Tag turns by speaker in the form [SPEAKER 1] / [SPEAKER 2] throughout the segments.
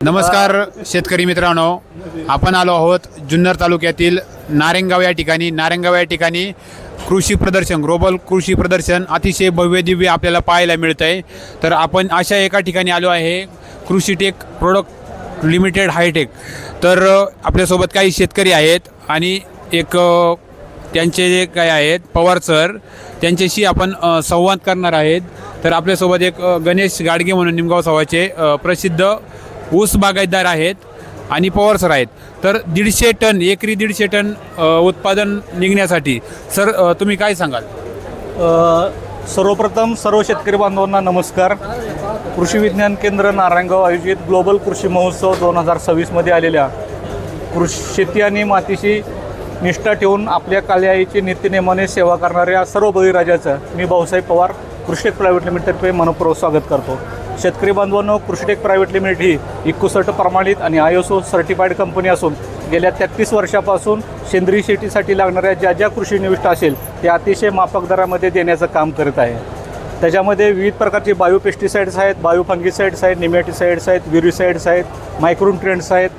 [SPEAKER 1] नमस्कार शेतकरी मित्रांनो. आपण आलो आहोत जुन्नर तालुक्यातील नारेंगाव या ठिकाणी. नारेंगाव या ठिकाणी कृषी प्रदर्शन ग्लोबल कृषी प्रदर्शन अतिशय भव्य दिव्य आपल्याला पाहायला मिळतं आहे तर आपण अशा एका ठिकाणी आलो आहे कृषी टेक प्रोडक्ट लिमिटेड हायटेक. तर आपल्यासोबत काही शेतकरी आहेत आणि एक त्यांचे जे काय आहेत पवार सर त्यांच्याशी आपण संवाद करणार आहेत. तर आपल्यासोबत एक गणेश गाडगे म्हणून निमगाव सवाचे प्रसिद्ध ऊस बागायतदार आहेत आणि पवार सर आहेत. तर दीडशे टन एकरी दीडशे टन उत्पादन निघण्यासाठी सर तुम्ही काय सांगाल?
[SPEAKER 2] सर्वप्रथम सर्व शेतकरी बांधवांना नमस्कार. कृषी विज्ञान केंद्र नारायणगाव आयोजित ग्लोबल कृषी महोत्सव दोन हजार सव्वीसमध्ये आलेल्या कृषी शेती आणि मातीशी निष्ठा ठेवून आपल्या काल्याईची नित्यनेमाने सेवा करणाऱ्या सर्व बळीराजाचं मी भाऊसाहेब पवार कृषीटेक प्रायव्हेट लिमिटेडतर्फे मनपूर्वक स्वागत करतो. शेतकरी बांधवांनो कृषीटेक प्रायव्हेट लिमिटेड ही इकोसर्ट प्रमाणित आणि आयएसओ सर्टिफाईड कंपनी असून गेल्या तेहतीस वर्षापासून सेंद्रिय शेतीसाठी लागणाऱ्या ज्या ज्या कृषी निविष्ट असेल ते अतिशय माफक दरामध्ये देण्याचं काम करत आहे. त्याच्यामध्ये विविध प्रकारचे बायोपेस्टिसाईड्स आहेत बायोफंगिसाइड्स आहेत निमॅटिसाइड्स आहेत विरिसाइड्स आहेत मायक्रोन्युट्रियंट्स आहेत.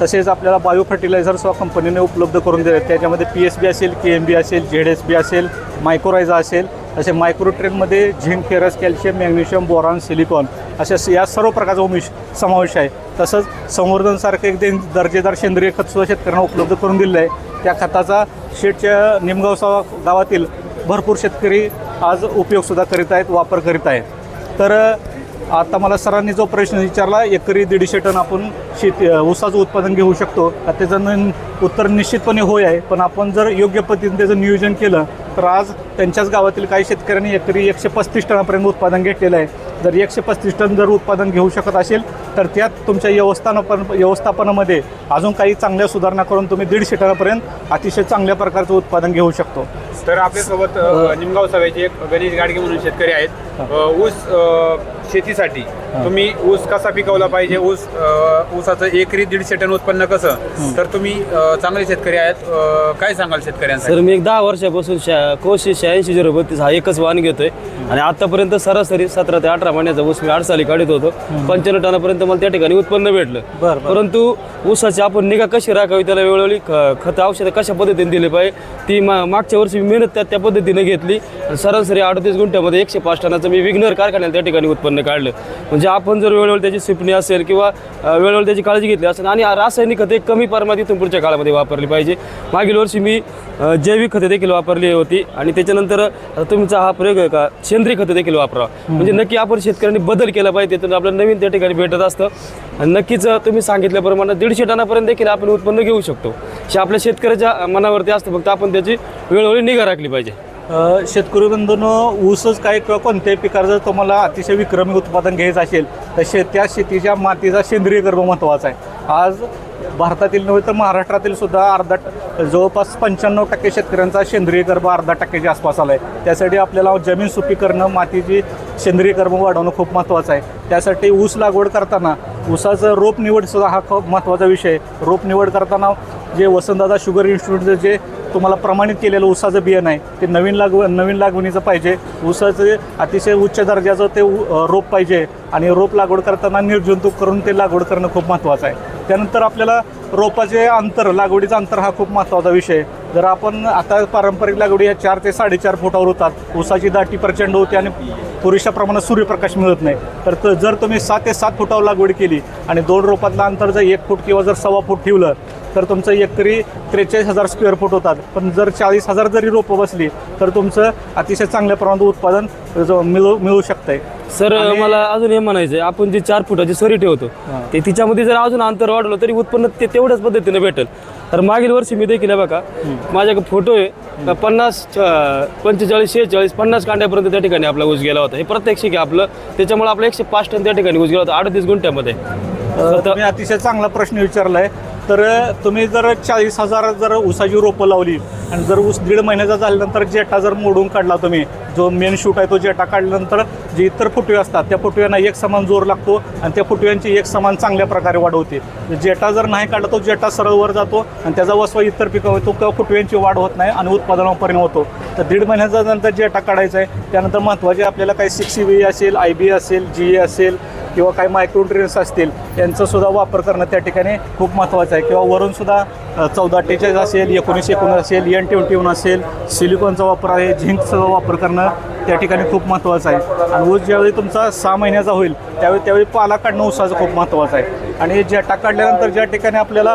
[SPEAKER 2] तसेच आपल्याला बायो फर्टिलायझर्स कंपनीने उपलब्ध करून दिले त्याच्यामध्ये पी एस बी असेल के एम बी असेल झेड एस बी असेल मायक्रोरायझा असेल. असे मायक्रोट्रेनमध्ये zinc ferrous calcium magnesium boron silicon अशा या सर्व प्रकारचा उमिश समावेश आहे. तसंच संवर्धनसारखं एक दिन दर्जेदार सेंद्रिय खतसुद्धा शेतकऱ्यांना उपलब्ध करून दिलेलं आहे त्या खताचा शेटच्या निमगावसा गावातील भरपूर शेतकरी आज उपयोगसुद्धा करीत आहेत वापर करीत आहेत. तर आता मला सरांनी जो प्रश्न विचारला एकरी दीडशे टन आपण शेती ऊसाचं उत्पादन घेऊ शकतो. त्याचं न- उत्तर निश्चितपणे होय आहे. पण आपण जर योग्य पद्धतीने त्याचं नियोजन केलं तर आज त्यांच्याच गावातील काही शेतकऱ्यांनी एकरी एकशे पस्तीस टनापर्यंत उत्पादन घेतलेलं आहे. जर एकशे पस्तीस टन जर उत्पादन घेऊ शकत असेल तर त्यात तुमच्या व्यवस्थापन व्यवस्थापनामध्ये अजून काही चांगल्या सुधारणा करून तुम्ही दीडशे टनापर्यंत अतिशय चांगल्या प्रकारचं उत्पादन घेऊ शकतो.
[SPEAKER 1] तर आपल्यासोबत निमगाव सवायचे एक गणेश गाडगे म्हणून शेतकरी आहेत. ऊस शेतीसाठी तुम्ही ऊस कसा पिकवला पाहिजे? ऊस ऊसाचं एकरी दीडशे टन उत्पन्न कसं? तर तुम्ही चांगले शेतकरी आहेत. काय सांगाल शेतकऱ्यांसाठी?
[SPEAKER 3] सर मी एक दहा वर्षापासून शा कोशे शहाऐंशी झिरो बत्तीस हा एकच वाहन घेतोय. आणि आतापर्यंत सरासरी सतरा ते अठरा महिन्याचा ऊस मी आठ साली काढत होतो. पंच्याण्णव टनापर्यंत मला त्या ठिकाणी उत्पन्न भेटलं.
[SPEAKER 2] बरं.
[SPEAKER 3] परंतु ऊसाची आपण निगा कशी राखावी त्याला वेळोवेळी खत औषधं कशा पद्धतीने दिली पाहिजे? ती मागच्या वर्षी मी मेहनत त्या त्या पद्धतीने घेतली. सरासरी अडतीस गुंठ्यामध्ये एकशे पाच टनाचं मी विघ्नर कारखान्याला त्या ठिकाणी उत्पन्न काढलं. म्हणजे आपण जर वेळोवेळी त्याची सिपणी असेल किंवा वेळोवेळी त्याची काळजी घेतली असेल आणि रासायनिक खते कमी प्रमाणात इथून पुढच्या काळामध्ये वापरली पाहिजे. मागील वर्षी मी जैविक खते देखील वापरली होती. आणि त्याच्यानंतर तुमचा हा प्रयोग आहे का? सेंद्रिय खतं देखील वापरा. म्हणजे नक्की आपण शेतकऱ्यांनी बदल केला पाहिजे तर आपल्याला नवीन त्या ठिकाणी भेटत असतं. आणि नक्कीच तुम्ही सांगितल्याप्रमाणे दीडशे टनापर्यंत देखील आपण उत्पन्न घेऊ शकतो. हे आपल्या शेतकऱ्याच्या मनावरती असतं फक्त आपण त्याची वेळोवेळी निगा राखली पाहिजे.
[SPEAKER 2] शेतकरी बंधून ऊसच काय किंवा कोणत्याही पिकाचं जर तुम्हाला अतिशय विक्रमी उत्पादन घ्यायचं असेल तर शे त्या शेतीच्या मातीचा सेंद्रिय गर्भ महत्त्वाचा आहे. आज भारतातील नव्हे तर महाराष्ट्रातील सुद्धा अर्धा जवळपास पंच्याण्णव टक्के शेतकऱ्यांचा सेंद्रिय गर्भ अर्धा टक्क्याच्या आसपास आला आहे त्यासाठी आपल्याला जमीन सुपी करणं मातीची सेंद्रिय गर्भ वाढवणं खूप महत्त्वाचं आहे. त्यासाठी ऊस लागवड करताना ऊसाचं रोप निवडसुद्धा हा खूप महत्त्वाचा विषय आहे. रोप निवड करताना जे वसंतदादा शुगर इन्स्टिट्यूटचं जे तुम्हाला प्रमाणित केलेलं ऊसाचं बियाणं आहे ते नवीन लागव नवीन लागवणीचं पाहिजे. ऊसाचं अतिशय उच्च दर्जाचं ते रोप पाहिजे आणि रोप लागवड करताना निर्जंतुक करून ते लागवड करणं खूप महत्त्वाचं आहे. त्यानंतर आपल्याला रोपाचे अंतर लागवडीचं अंतर हा खूप महत्त्वाचा विषय जर आपण आता पारंपरिक लागवडी ह्या चार ते साडेचार फुटावर होतात ऊसाची दाटी प्रचंड होते आणि पुरेशा प्रमाणात सूर्यप्रकाश मिळत नाही. तर त- जर तुम्ही सात ते सात फुटावर लागवड केली आणि दोन रोपातलं अंतर जर एक फूट किंवा जर सव्वा फूट ठेवलं तर तुमचं एकरी त्रेचाळीस हजार स्क्वेअर फूट होतात. पण जर चाळीस हजार जरी रोपं बसली तर तुमचं अतिशय चांगल्या प्रमाणात उत्पादन मिळू मिळू शकतंय.
[SPEAKER 3] सर मला अजून हे म्हणायचं आहे आपण जी चार फुटाची सरी ठेवतो ते तिच्यामध्ये जर अजून अंतर वाढलं तरी उत्पन्न ते तेवढ्याच पद्धतीने भेटेल. तर मागील वर्षी मी देखील बघा माझ्याकडे फोटो आहे. पन्नास पंचेचाळीस शेहेचाळीस पन्नास कांड्यापर्यंत त्या ठिकाणी आपला ऊस गेला होता. हे प्रत्यक्ष आहे आपलं त्याच्यामुळे आपला एकशे पाच टन त्या ठिकाणी ऊस गेला होता अडतीस गुंठ्यामध्ये.
[SPEAKER 2] अतिशय चांगला प्रश्न विचारलाय. तर तुम्ही जर चाळीस हजार जर ऊसाची रोपं लावली आणि जर ऊस दीड महिन्याचा झाल्यानंतर जेटा जर मोडून काढला तुम्ही जो मेन शूट आहे तो जेटा काढल्यानंतर जे इतर फुटवे असतात त्या फुटव्यांना एक समान जोर लागतो आणि त्या फुटव्यांची एक समान चांगल्या प्रकारे वाढ होते. जेटा जर नाही काढला तो जेटा सरळ वर जातो आणि त्याचा वसवा इतर पिकावर होतो किंवा फुटव्यांची वाढ होत नाही आणि उत्पादनावर परिणाम होतो. तर दीड महिन्याचा नंतर जेटा काढायचा आहे त्यानंतर महत्त्वाचे आपल्याला काही सिक्स बी असेल आय बी असेल जी ए असेल किंवा काही मायक्रोट्रेन्स असतील यांचा सुद्धा वापर करणं त्या ठिकाणी खूप महत्त्वाचं आहे. किंवा वरून सुद्धा चौदा अठ्ठेचाळीस असेल एकोणीस एकोणीस असेल एन ट्वेंटी वन असेल सिलिकॉनचा वापर आहे झिंकचा वापर करणं त्या ठिकाणी खूप महत्त्वाचं आहे. आणि ऊस ज्यावेळी तुमचा सहा महिन्याचा होईल त्यावेळी त्यावेळी पाला काढणं ऊसाचं खूप महत्त्वाचं आहे. आणि जेटा काढल्यानंतर ज्या ठिकाणी आपल्याला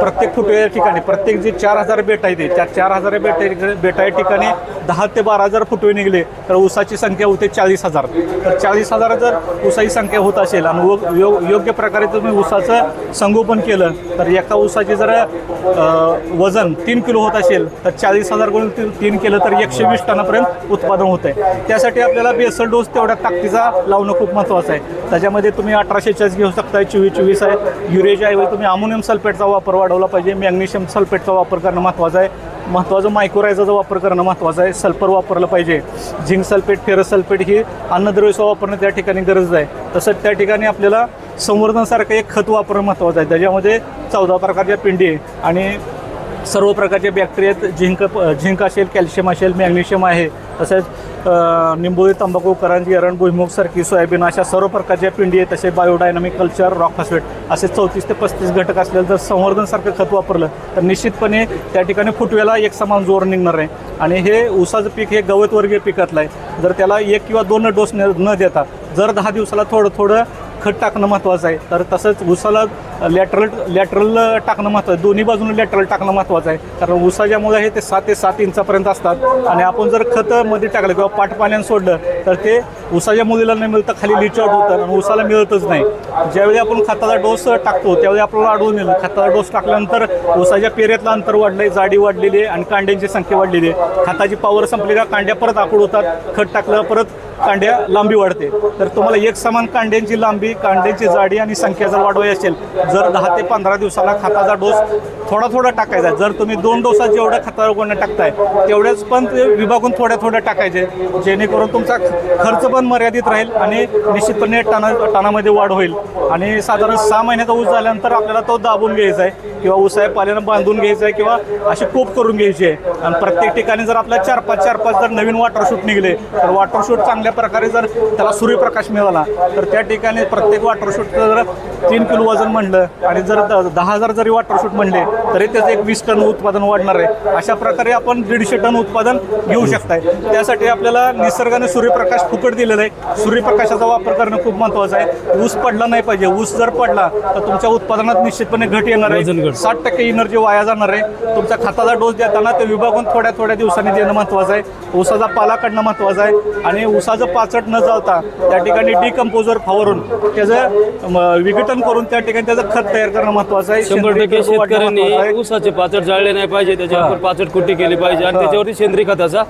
[SPEAKER 2] प्रत्येक फुटवे ठिकाणी प्रत्येक जे चार हजार बेट आहे ते त्या चार हजार बेट बेटा या ठिकाणी दहा ते बारा हजार फुटवे निघले तर ऊसाची संख्या होते चाळीस हजार. तर चाळीस हजार जर ऊसाची संख्या होत असेल आणि व- यो- योग्य प्रकारे तुम्ही ऊसाचं संगोपन केलं तर एका ऊसाचे जर वजन तीन किलो होत असेल तर चाळीस हजार गुण तीन केलं तर एकशे वीस टनापर्यंत उत्पादन होत आहे त्यासाठी आपल्याला बेसल डोस तेवढ्या ताकदीचा लावणं खूप महत्त्वाचं आहे. त्याच्यामध्ये तुम्ही अठराशे चाळीस घेऊ शकताय चोवीस चोवीस आहे. युरेच्या तुम्ही अमोनियम सल्फेटचा वापर वाढवला पाहिजे. मॅग्नेशियम सल्फेटचा वापर करणं महत्त्वाचं आहे. महत्त्वाचं मायक्रोरायझाचा वापर करणं महत्त्वाचं आहे. सल्फर वापरलं पाहिजे. झिंक सल्फेट फेरस सल्फेट ही अन्नद्रव्यचं वापरणं त्या ठिकाणी गरज आहे. तसंच त्या ठिकाणी आपल्याला संवर्धनासारखं एक खत वापरणं महत्त्वाचं आहे. त्याच्यामध्ये चौदा प्रकारच्या पिंडी आहे. आणि सर्व प्रकारचे बॅक्टेरियात झिंक झिंक असेल कॅल्शियम असेल मॅग्नेशियम आहे. तसेच निंबोळी तंबाखू करंजी एरण भुईमुगसारखी सोयाबीन अशा सर्व प्रकारच्या पिंडी आहेत तसे बायोडायनामिक कल्चर रॉक फॉस्फेट असे चौतीस ते पस्तीस घटक असलेलं जर संवर्धनसारखं खत वापरलं तर निश्चितपणे त्या ठिकाणी फुटव्याला एक समान जोर निघणार आहे. आणि हे ऊसाचं पीक हे गवतवर्गीय पिकातलं आहे. जर त्याला एक किंवा दोन डोस न न देता जर दहा दिवसाला थोडं थोडं खत टाकणं महत्त्वाचं आहे. तर तसंच ऊसाला लॅटरल लॅटरल टाकणं महत्त्वाचं आहे दोन्ही बाजूने लॅटरल टाकणं महत्त्वाचं आहे. कारण ऊसाच्या मुळे हे ते सात ते सात इंचापर्यंत असतात. आणि आपण जर खत मध्ये टाकलं किंवा पाट पाण्यानं सोडलं तर ते ऊसाच्या मुलीला नाही मिळतं खाली लिचआउट होतं आणि ऊसाला मिळतच नाही. ज्यावेळी आपण खताचा डोस टाकतो त्यावेळी आपल्याला आढळून येईल. खताचा डोस टाकल्यानंतर ऊसाच्या पेऱ्यातलं अंतर वाढलं आहे जाडी वाढलेली आहे आणि कांड्यांची संख्या वाढलेली आहे. खताची पावर संपली का कांड्या परत आकूड होतात. खत टाकलं परत कांड्या लांबी वाढते. तर तुम्हाला एक समान कांड्यांची लांबी कांड्यांची जाडी आणि संख्या जर वाढवायची असेल जर दहा ते पंधरा दिवसाला खताचा डोस थोडा थोडा टाकायचा जर तुम्ही दोन डोसात जेवढ्या खतावर कोणा टाकताय तेवढ्याच पण ते विभागून थोड्या थोड्या टाकायचे. जेणेकरून तुमचा खर्च पण मर्यादित राहील आणि निश्चितपणे टना टनामध्ये वाढ होईल. आणि साधारण सहा महिन्याचा ऊस झाल्यानंतर आपल्याला तो दाबून घ्यायचा आहे किंवा उसाय पाल्यानं बांधून घ्यायचा आहे किंवा अशी कोप करून घ्यायची आहे. आणि प्रत्येक ठिकाणी जर आपल्या चार पाच चार पाच जर नवीन वॉटर शूट निघले तर वॉटर शूट चांगल्या प्रकारे जर त्याला सूर्यप्रकाश मिळाला तर त्या ठिकाणी प्रत्येक वॉटर शूट जर तीन किलो वजन म्हणलं आणि जर दहा हजार जरी वॉटर शूट म्हणले तरी त्याचं एक वीस टन उत्पादन वाढणार आहे. अशा प्रकारे आपण दीडशे टन उत्पादन घेऊ शकताय. त्यासाठी आपल्याला निसर्गाने सूर्यप्रकाश फुकट दिलेला आहे. सूर्यप्रकाशाचा वापर करणं खूप महत्त्वाचं आहे. ऊस पडला नाही पाहिजे. ऊस जर पडला तर तुमच्या उत्पादनात निश्चितपणे घट येणार आहे. साठ टक्के एनर्जी वाया जाणार आहे. तुमच्या खताचा डोस देताना ते विभागून थोड्या थोड्या दिवसांनी देणं महत्त्वाचं आहे. ऊसाचा पाला काढणं महत्त्वाचं आहे. आणि ऊसाचं पाचट न चालता त्या ठिकाणी डिकम्पोजर फवारून त्याचं विघटन करून त्या ठिकाणी त्याचं खत तयार करणं महत्त्वाचं आहे
[SPEAKER 3] शंभर टक्के. शेतकऱ्यांनी ऊसाचे पाचट जाळले नाही पाहिजे त्याच्यावर पाचट कुट्टी केली पाहिजे आणि त्याच्यावरती सेंद्रिय खताचा.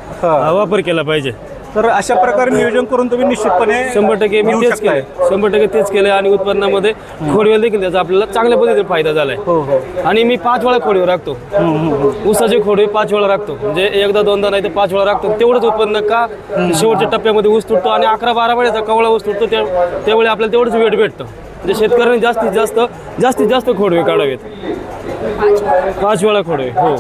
[SPEAKER 3] वापर केला पाहिजे
[SPEAKER 2] तर अशा प्रकारे नियोजन करून तुम्ही निश्चितपणे
[SPEAKER 3] शंभर टक्के मी
[SPEAKER 2] घेऊ
[SPEAKER 3] तेच
[SPEAKER 2] शकताय.
[SPEAKER 3] केलं शंभर टक्के तेच केलं आणि उत्पन्नामध्ये खोडवेल देखील त्याचा आपल्याला चांगल्या पद्धतीने फायदा झालाय.
[SPEAKER 2] हो हो.
[SPEAKER 3] आणि मी पाच वेळा खोडवे राखतो. ऊसाचे खोडवे पाच वेळा राखतो. म्हणजे एकदा दोनदा नाही तर पाच वेळा राखतो. तेवढंच उत्पन्न का शेवटच्या टप्प्यामध्ये ऊस तुटतो आणि अकरा बारा वेळेचा कवळा ऊस तुटतो त्या त्यावेळी आपल्याला तेवढंच वेट भेटतं. म्हणजे शेतकऱ्यांनी जास्तीत जास्त जास्तीत जास्त खोडवे काढावेत. पाच वेळा खोडवे हो.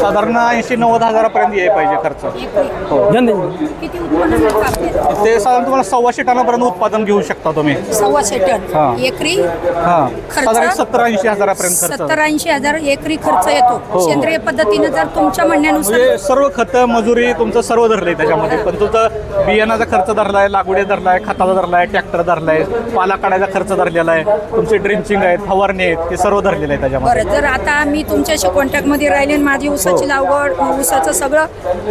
[SPEAKER 2] साधारण ऐंशी नव्वद हजारापर्यंत यायला पाहिजे खर्च.
[SPEAKER 4] एकरी.
[SPEAKER 3] धन्यवाद
[SPEAKER 4] किती उत्पन्न मिळतं आपल्याला?
[SPEAKER 2] ते साधारण तुम्हाला सव्वाशे टनापर्यंत उत्पादन घेऊ शकता तुम्ही.
[SPEAKER 4] सव्वाशे
[SPEAKER 2] हा.
[SPEAKER 4] टन एकरी
[SPEAKER 2] हा.
[SPEAKER 4] खर्च?
[SPEAKER 2] साधारण सत्तर ऐंशी हजारापर्यंत खर्च.
[SPEAKER 4] सत्तर ऐंशी हजार एकरी खर्च येतो.
[SPEAKER 2] हो.
[SPEAKER 4] सेंद्रिय पद्धतीने जर तुमच्या म्हणण्यानुसार
[SPEAKER 2] म्हणजे सर्व खत मजुरी तुमचं सर्व धरलंय त्याच्यामध्ये. पण तुमचं बियाणाचा खर्च धरलाय लागवडी धरलाय खताचा धरलाय ट्रॅक्टर धरलाय पाला काढायचा खर्च धरलेला आहे. तुमचे ड्रिंचिंग आहेत फवारणी आहेत हे सर्व धरलेलं आहे त्याच्यामध्ये.
[SPEAKER 4] बरं जर आता मी तुमच्याशी कॉन्टॅक्टमध्ये राहिले आणि माझी
[SPEAKER 2] हो.
[SPEAKER 4] ऊसाची लागवड ऊसाचं सगळं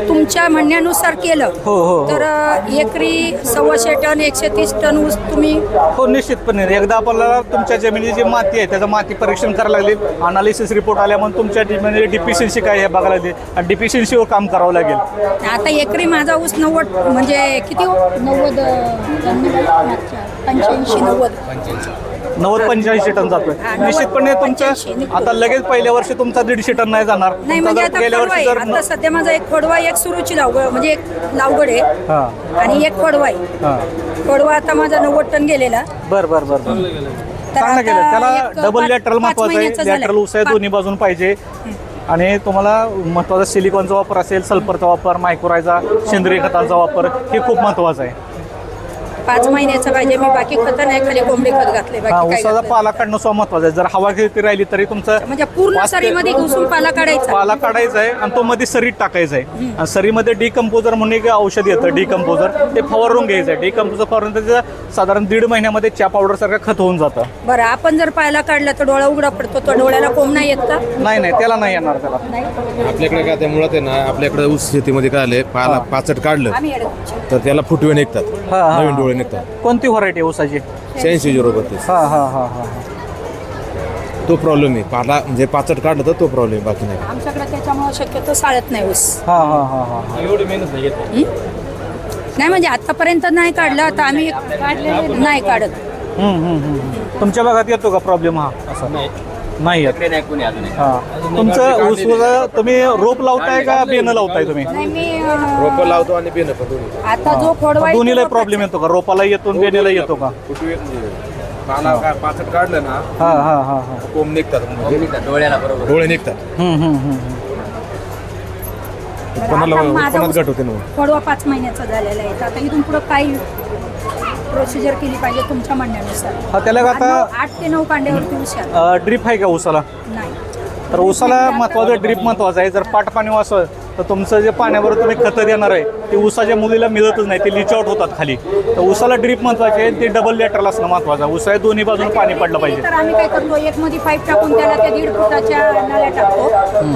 [SPEAKER 4] तुमच्या म्हणण्यानुसार केलं.
[SPEAKER 2] हो, हो, हो.
[SPEAKER 4] तर अं, एकरी सव्वाशे टन एकशे तीस टन ऊस तुम्ही
[SPEAKER 2] हो निश्चितपणे. एकदा आपल्याला तुमच्या जमिनीची जी माती आहे त्याचं माती परीक्षण करायला लागले. अनालिसिस रिपोर्ट आल्यामुळे तुमच्या जमिनीची डिफिशियन्सी काय आहे बघायला लागली. आणि डिफिशियन्सीवर काम करावं लागेल.
[SPEAKER 4] आता एकरी माझा ऊस नव्वद म्हणजे किती हो? नव्वद अं, पंच्याऐंशी नव्वद.
[SPEAKER 2] नव्वद पंच्याऐंशी टन जातोय. निश्चितपणे तुमचं
[SPEAKER 4] 85 निघतो.
[SPEAKER 2] आता लगेच पहिल्या वर्षी तुमचा दीडशे टन नाही जाणार.
[SPEAKER 4] नाही म्हणजे आता
[SPEAKER 2] गेल्या
[SPEAKER 4] खोडवा
[SPEAKER 2] वर्षी
[SPEAKER 4] आहे
[SPEAKER 2] जर
[SPEAKER 4] आता सध्या माझा एक खोडवा एक सुरूची लावगड म्हणजे एक लावगड आहे.
[SPEAKER 2] हा.
[SPEAKER 4] आणि एक खोडवा आहे
[SPEAKER 2] हा.
[SPEAKER 4] खोडवा आता माझा नव्वद टन गेलेला.
[SPEAKER 2] बर बर बर बर.
[SPEAKER 4] तर
[SPEAKER 2] चांगलं केलं. त्याला
[SPEAKER 4] एक
[SPEAKER 2] डबल
[SPEAKER 4] पाच-
[SPEAKER 2] लॅटरल
[SPEAKER 4] पाच
[SPEAKER 2] महत्वाचं आहे.
[SPEAKER 4] झालाय.
[SPEAKER 2] लॅटरल उसाय
[SPEAKER 4] पाच-
[SPEAKER 2] दोन्ही बाजून पाहिजे. आणि तुम्हाला महत्त्वाचा सिलिकॉनचा वापर असेल सल्फरचा वापर मायक्रोरायचा सेंद्रिय खतांचा वापर हे खूप महत्वाचं आहे.
[SPEAKER 4] पाच महिन्याचा पाहिजे मी बाकी खत नाही खाली कोंबडी खत घातले
[SPEAKER 2] हा
[SPEAKER 4] बाकी काय
[SPEAKER 2] उसाचा
[SPEAKER 4] घातलं
[SPEAKER 2] पाला काढणं सुद्धा महत्वाचं आहे. जर हवा खेळती राहिली तरी तुमचं
[SPEAKER 4] म्हणजे पूर्ण
[SPEAKER 2] ते-
[SPEAKER 4] सरीमध्ये घुसून पाला काढायचा.
[SPEAKER 2] पाला काढायचा आहे आणि तो मध्ये सरीत टाकायचा आहे. आणि सरीमध्ये डिकम्पोजर म्हणून एक औषध येतं डिकम्पोजर ते फवारून घ्यायचं आहे. डिकम्पोजर फवारून त्याचं साधारण दीड महिन्यामध्ये च्या पावडर सारखं खत होऊन जातं.
[SPEAKER 4] बरं आपण जर पायला काढला तर डोळा उघडा पडतो तो डोळ्याला कोंब नाही येत का?
[SPEAKER 2] नाही नाही त्याला नाही येणार त्याला.
[SPEAKER 5] आपल्याकडे काय त्या मुळात आहे ना आपल्याकडे ऊस शेतीमध्ये काय आलंय पाला पाचट काढलं
[SPEAKER 4] आम्ही.
[SPEAKER 5] तर त्याला फुटवे निघतात.
[SPEAKER 2] हा, हा,
[SPEAKER 5] नवीन
[SPEAKER 2] हा.
[SPEAKER 5] डोळे निघतात
[SPEAKER 2] कोणती व्हरायटी ऊसाची?
[SPEAKER 5] शहाऐंशी झिरो बत्तीस.
[SPEAKER 2] हा हा हा हा.
[SPEAKER 5] तो प्रॉब्लेम आहे. पाला म्हणजे पाचट काढलं तर तो प्रॉब्लेम बाकी नाही.
[SPEAKER 4] आमच्याकडे त्याच्यामुळे शक्यतो साळत नाही ऊस.
[SPEAKER 2] हा हा हा हा. हा
[SPEAKER 3] एवढी मेहनत नाही
[SPEAKER 4] म्हणजे आतापर्यंत नाही काढलं. आता आम्ही नाही काढत.
[SPEAKER 2] हम्म, हम्म, हम्म, हम्म. तुमच्या भागात येतो का प्रॉब्लेम हा? असा नाही येत. हा. तुमचं ऊस तुम्ही रोप लावताय का बेनं लावताय तुम्ही?
[SPEAKER 4] नाही मी अं,
[SPEAKER 5] रोपं लावतो आणि बेन पण दोन्ही.
[SPEAKER 4] आता जो खोडवा
[SPEAKER 2] दोन्हीला प्रॉब्लेम येतो का? रोपाला येतो आणि बेनेला येतो. का?
[SPEAKER 5] फुटवे म्हणजे पाला काय पाचट काढलं ना
[SPEAKER 2] हा हा हा हा.
[SPEAKER 5] कोंब निघतात म्हणजे डोळे निघतात.
[SPEAKER 2] हम्म, हम्म, हम्म.
[SPEAKER 5] उत्पन्नाला
[SPEAKER 4] आता माझा
[SPEAKER 5] उत्पन्नात
[SPEAKER 4] ऊस-
[SPEAKER 5] घट होते ना?
[SPEAKER 4] खोडवा पाच महिन्याचा झालेला आहे. तर आता इथून पुढं काय प्रोसिजर केली पाहिजे तुमच्या म्हणण्यानुसार.
[SPEAKER 2] हा त्याला आता
[SPEAKER 4] आठ- आठ ते नऊ कांड्यावरती.
[SPEAKER 2] ड्रीप आहे का ऊसाला?
[SPEAKER 4] नाही.
[SPEAKER 2] तर ऊसाला महत्वाचं ड्रीप महत्वाचं आहे. जर पाट पाणी असं तर तुमचं जे पाण्याबरोबर तुम्ही खतं देणार आहे ते ऊसाच्या मुलीला मिळतच नाही ते लिच आउट होतात खाली. तर ऊसाला ड्रीप महत्त्वाचे आहे ते डबल लेटरल असणं महत्वाचं आहे. ऊसाच्या दोन्ही बाजून पाणी पडलं पाहिजे.
[SPEAKER 4] तर आम्ही काय करतो एक मध्ये पाईप टाकून त्याला त्या दीड फुटाच्या नळ्या टाकतो.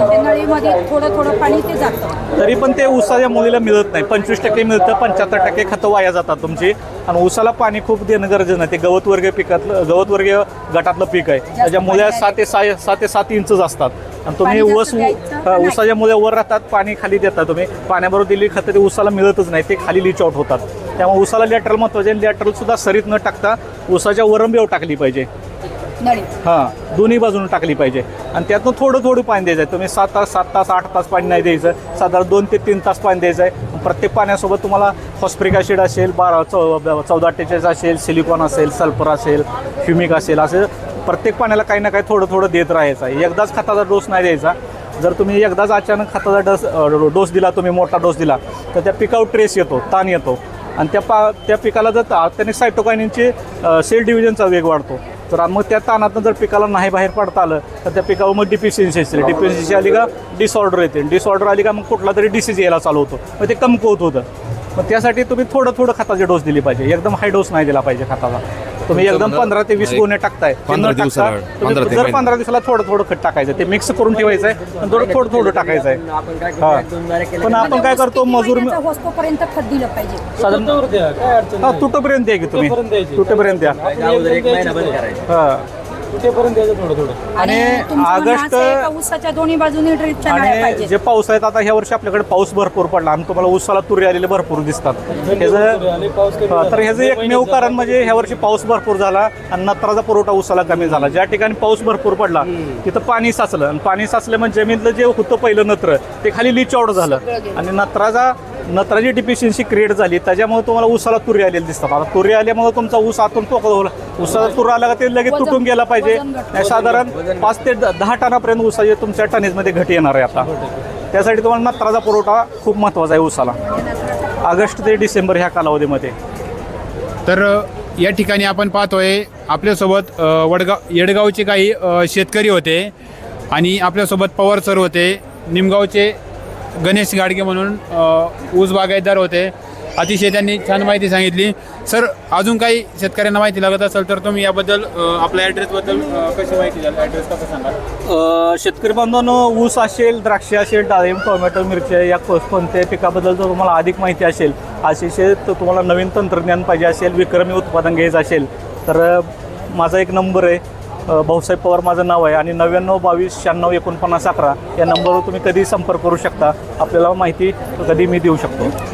[SPEAKER 4] त्या नळीमध्ये थोडं थोडं पाणी ते जातं.
[SPEAKER 2] तरी पण ते ऊसाच्या मुलीला मिळत नाही. पंचवीस टक्के मिळतं पंच्याहत्तर टक्के खतं वाया जातात तुमची. आणि ऊसाला पाणी खूप देणं गरजेचं नाही ते गवत वर्गीय पिकातलं गवत वर्गीय गटातलं पीक आहे. त्याच्या मुल्या सात ते सहा सात ते सात इंचच असतात. आणि तुम्ही
[SPEAKER 4] पाणी
[SPEAKER 2] ऊस
[SPEAKER 4] जास्त द्यायचं
[SPEAKER 2] हा,
[SPEAKER 4] का नाही?
[SPEAKER 2] ऊसाच्या मुल्या वर राहतात पाणी खाली देता तुम्ही. पाण्याबरोबर दिलेली खतं ते ऊसाला मिळतच नाही ते खाली लिच आउट होतात. त्यामुळे ऊसाला लॅटरल महत्त्वाचे लॅटरल सुद्धा सरीत न टाकता ऊसाच्या वरंबेव टाकली पाहिजे.
[SPEAKER 4] नळी.
[SPEAKER 2] हां दोन्ही बाजून टाकली पाहिजे. आणि त्यातनं थोडं थोडं पाणी द्यायचं आहे. तुम्ही सात तास सात तास आठ तास पाणी नाही द्यायचं. साधारण दोन ते तीन तास पाणी द्यायचं आहे. प्रत्येक पाण्यासोबत तुम्हाला फॉस्फरिक ॲसिड असेल बारा चौ चौदा अठ्ठेचाळीस असेल सिलिकॉन असेल सल्फर असेल फ्युमिक असेल असं प्रत्येक पाण्याला काही ना काही थोडं थोडं देत राहायचं आहे. एकदाच खताचा डोस नाही द्यायचा. जर तुम्ही एकदाच अचानक खताचा डोस डोस दिला तुम्ही मोठा डोस दिला तर त्या पिकावर ट्रेस येतो ताण येतो. आणि त्या पा त्या पिकाला जर ता- त्याने सायटोकायनिनचे सेल डिव्हिजनचा वेग वाढतो. तर मग त्या ताणातून जर पिकाला नाही बाहेर पडता आलं तर त्या पिकावर मग डिफिशियन्सी असते डिफिशियन्सी आली का डिसऑर्डर येते. डिसऑर्डर आली का मग कुठला तरी डिसीज यायला चालू होतो. मग ते कमकुवत होतं. मग त्यासाठी तुम्ही थोडं थोडं खताचे डोस दिली पाहिजे. एकदम हाय डोस नाही दिला पाहिजे खताचा. तुम्ही एकदम पंधरा ते वीस गोणे टाकताय. ते न
[SPEAKER 5] पंधरा
[SPEAKER 2] टाकता
[SPEAKER 5] दिवसाला,
[SPEAKER 2] तुम्ही
[SPEAKER 5] पंधरा ते महिना.
[SPEAKER 2] पंधरा. दिवसाला थोडं थोडं खत टाकायचं ते मिक्स करून ठेवायचं आहे आणि थोडं थोडं थोडं टाकायचं आहे हा. पण आपण काय करतो? मजूर
[SPEAKER 4] होस्तोपर्यंत खत दिलं पाहिजे.
[SPEAKER 2] साधारण हा तुटोपर्यंत द्या की तुम्ही.
[SPEAKER 3] तुटोपर्यंत
[SPEAKER 2] द्या. हा.
[SPEAKER 3] कुठेपर्यंत द्यायचं थोडं थोडं.
[SPEAKER 2] आणि
[SPEAKER 4] तुमचं म्हणणं
[SPEAKER 2] ऑगस्ट
[SPEAKER 4] असं आहे का ऊसाच्या दोन्ही बाजूनी ड्रीपच्या नळ्या
[SPEAKER 2] आणि
[SPEAKER 4] पाहिजे
[SPEAKER 2] जे पाऊस आहेत आता ह्या वर्षी आपल्याकडे पाऊस भरपूर पडला. आणि तुम्हाला ऊसाला तुरी आलेले भरपूर दिसतात. ह्याचं
[SPEAKER 3] आणि पाऊस कमी
[SPEAKER 2] हा,
[SPEAKER 3] झाला.
[SPEAKER 2] तर ह्याचं एकमेव कारण म्हणजे ह्या वर्षी पाऊस भरपूर झाला आणि नत्राचा पुरवठा ऊसाला कमी झाला. ज्या ठिकाणी पाऊस भरपूर पडला तिथं पाणी साचलं. आणि पाणी साचलं म्हणजे जमिनीतलं जे होतं पहिलं नत्र ते खाली लिच आउट झालं. आणि नत्राचा नत्राची डिफिशियन्सी क्रिएट झाली. त्याच्यामुळे तुम्हाला ऊसाला तुरी आलेली दिसतात. आता तुरी आल्यामुळे तुमचा ऊस आतून पोकळ होला ऊसाला तुरा आला का ते लगेच तुटून गेला पाहिजे. साधारण पाच ते दहा टनापर्यंत ऊसाचे तुमच्या टनेजमध्ये घट येणार आहे आता. त्यासाठी तुम्हाला नत्राचा पुरवठा खूप महत्त्वाचा आहे ऊसाला. ऑगस्ट ते डिसेंबर ह्या कालावधीमध्ये.
[SPEAKER 1] तर या ठिकाणी आपण पाहतोय आपल्यासोबत वडगाव येडगावचे काही शेतकरी होते आणि आपल्यासोबत पवार सर होते. निमगावचे गणेश गाडगे म्हणून ऊस बागायतदार होते. अतिशय त्यांनी छान माहिती सांगितली. सर अजून काही शेतकऱ्यांना माहिती लागत असेल तर तुम्ही याबद्दल आपल्या ॲड्रेसबद्दल कशी माहिती द्याल? ॲड्रेस कसं सांगाल?
[SPEAKER 2] शेतकरी बांधवांनो ऊस असेल द्राक्ष असेल डाळिंब टोमॅटो मिरची या कोणत्या पिकाबद्दल जर तुम्हाला अधिक माहिती असेल अतिशय तर तुम्हाला नवीन तंत्रज्ञान पाहिजे असेल विक्रमी उत्पादन घ्यायचं असेल तर माझा एक नंबर आहे. भाऊसाहेब पवार माझं नाव आहे आणि नव्याण्णव बावीस शहाण्णव एकोणपन्नास अकरा या नंबरवर तुम्ही कधी संपर्क करू शकता. आपल्याला माहिती कधी मी देऊ शकतो.